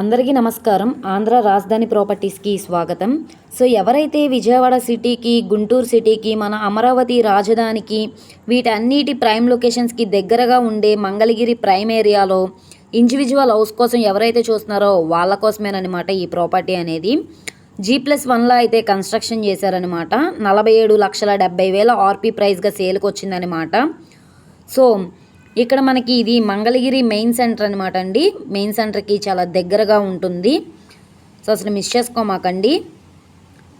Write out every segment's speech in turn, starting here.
అందరికీ నమస్కారం. ఆంధ్ర రాజధాని ప్రాపర్టీస్కి స్వాగతం. సో ఎవరైతే విజయవాడ సిటీకి గుంటూరు సిటీకి మన అమరావతి రాజధానికి వీటన్నిటి ప్రైమ్ లొకేషన్స్కి దగ్గరగా ఉండే మంగళగిరి ప్రైమ్ ఏరియాలో ఇండివిజువల్ హౌస్ కోసం ఎవరైతే చూస్తున్నారో వాళ్ళ కోసమేనమాట ఈ ప్రాపర్టీ అనేది. జీ ప్లస్ వన్లో అయితే కన్స్ట్రక్షన్ చేశారనమాట నలభై ఏడు లక్షల డెబ్బై వేల ఆర్పీ ప్రైస్గా సేల్కి వచ్చిందనమాట సో ఇక్కడ మనకి ఇది మంగళగిరి మెయిన్ సెంటర్ అనమాట అండి. మెయిన్ సెంటర్కి చాలా దగ్గరగా ఉంటుంది. సో అసలు మిస్ చేసుకోమాకండి.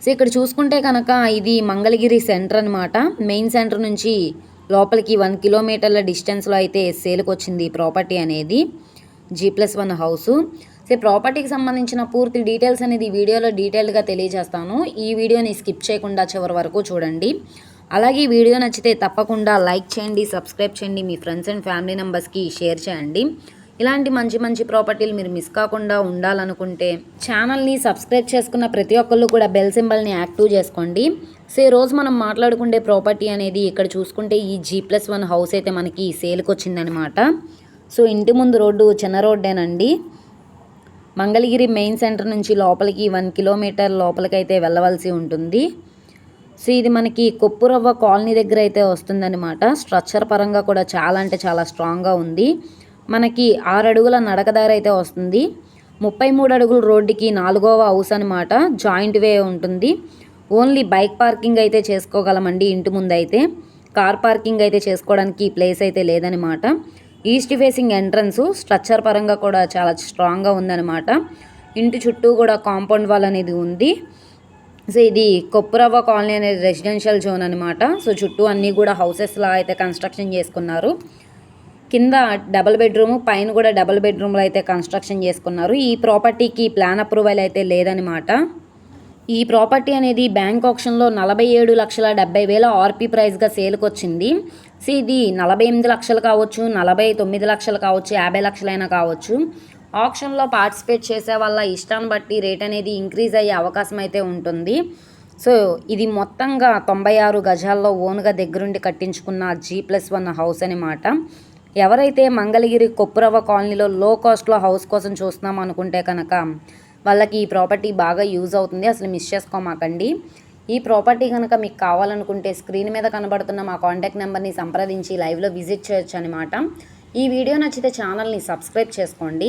సో ఇక్కడ చూసుకుంటే కనుక ఇది మంగళగిరి సెంటర్ అనమాట మెయిన్ సెంటర్ నుంచి లోపలికి వన్ కిలోమీటర్ల డిస్టెన్స్లో అయితే సేల్కి వచ్చింది ప్రాపర్టీ అనేది. G plus one house. So ప్రాపర్టీకి సంబంధించిన పూర్తి డీటెయిల్స్ అనేది వీడియోలో డీటెయిల్గా తెలియజేస్తాను. ఈ వీడియోని స్కిప్ చేయకుండా చివరి వరకు చూడండి. అలాగే ఈ వీడియో నచ్చితే తప్పకుండా లైక్ చేయండి సబ్స్క్రైబ్ చేయండి మీ ఫ్రెండ్స్ అండ్ ఫ్యామిలీ మెంబర్స్కి షేర్ చేయండి. ఇలాంటి మంచి మంచి ప్రాపర్టీలు మీరు మిస్ కాకుండా ఉండాలనుకుంటే ఛానల్ని సబ్స్క్రైబ్ చేసుకున్న ప్రతి ఒక్కళ్ళు కూడా బెల్ సింబల్ని యాక్టివ్ చేసుకోండి. సో రోజు మనం మాట్లాడుకుంటే ప్రాపర్టీ అనేది ఇక్కడ చూసుకుంటే ఈ జీ ప్లస్ వన్ హౌస్ అయితే మనకి సేల్కి వచ్చిందనమాట సో ఇంటి ముందు రోడ్డు చిన్న రోడ్డేనండి. మంగళగిరి మెయిన్ సెంటర్ నుంచి లోపలికి వన్ కిలోమీటర్ లోపలికి అయితే వెళ్ళవలసి ఉంటుంది. సో ఇది మనకి కొప్పురవ్వ కాలనీ దగ్గర అయితే వస్తుందన్నమాట. స్ట్రక్చర్ పరంగా కూడా చాలా అంటే చాలా స్ట్రాంగ్గా ఉంది. మనకి ఆరు అడుగుల నడకదారి అయితే వస్తుంది. ముప్పై మూడు అడుగుల రోడ్డుకి నాలుగవ హౌస్ అనమాట జాయింట్ వే ఉంటుంది. ఓన్లీ బైక్ పార్కింగ్ అయితే చేసుకోగలమండి ఇంటి ముందు అయితే కార్ పార్కింగ్ అయితే చేసుకోవడానికి ప్లేస్ అయితే లేదనమాట ఈస్ట్ ఫేసింగ్ ఎంట్రన్స్ స్ట్రక్చర్ పరంగా కూడా చాలా స్ట్రాంగ్గా ఉందన్నమాట. ఇంటి చుట్టూ కూడా కాంపౌండ్ వాల్ అనేది ఉంది. సో ఇది కొప్పురవ్వ కాలనీ అనేది రెసిడెన్షియల్ జోన్ అనమాట సో చుట్టూ అన్నీ కూడా హౌసెస్లా అయితే కన్స్ట్రక్షన్ చేసుకున్నారు. కింద డబుల్ బెడ్రూమ్ పైన కూడా డబుల్ బెడ్రూమ్లో అయితే కన్స్ట్రక్షన్ చేసుకున్నారు. ఈ ప్రాపర్టీకి ప్లాన్ అప్రూవల్ అయితే లేదనమాట ఈ ప్రాపర్టీ అనేది బ్యాంక్ ఆప్షన్లో నలభై ఏడు లక్షల డెబ్బై వేల ఆర్పీ ప్రైస్గా సేల్కి వచ్చింది. సో ఇది నలభై ఎనిమిది లక్షలు కావచ్చు నలభై తొమ్మిది లక్షలు కావచ్చు యాభై లక్షలైనా కావచ్చు. ఆప్షన్లో పార్టిసిపేట్ చేసే వాళ్ళ ఇష్టాన్ని బట్టి రేట్ అనేది ఇంక్రీజ్ అయ్యే అవకాశం అయితే ఉంటుంది. సో ఇది మొత్తంగా తొంభై ఆరు గజాల్లో ఓన్గా దగ్గరుండి కట్టించుకున్న జీ ప్లస్ వన్ హౌస్ అనమాట ఎవరైతే మంగళగిరి కొప్పురవ్వ కాలనీలో లో కాస్ట్లో హౌస్ కోసం చూస్తున్నాం అనుకుంటే కనుక వాళ్ళకి ఈ ప్రాపర్టీ బాగా యూజ్ అవుతుంది. అసలు మిస్ చేసుకోమాకండి. ఈ ప్రాపర్టీ కనుక మీకు కావాలనుకుంటే స్క్రీన్ మీద కనబడుతున్న మా కాంటాక్ట్ నెంబర్ని సంప్రదించి లైవ్లో విజిట్ చేయొచ్చు అనమాట ఈ వీడియో నచ్చితే ఛానల్ని సబ్స్క్రైబ్ చేసుకోండి.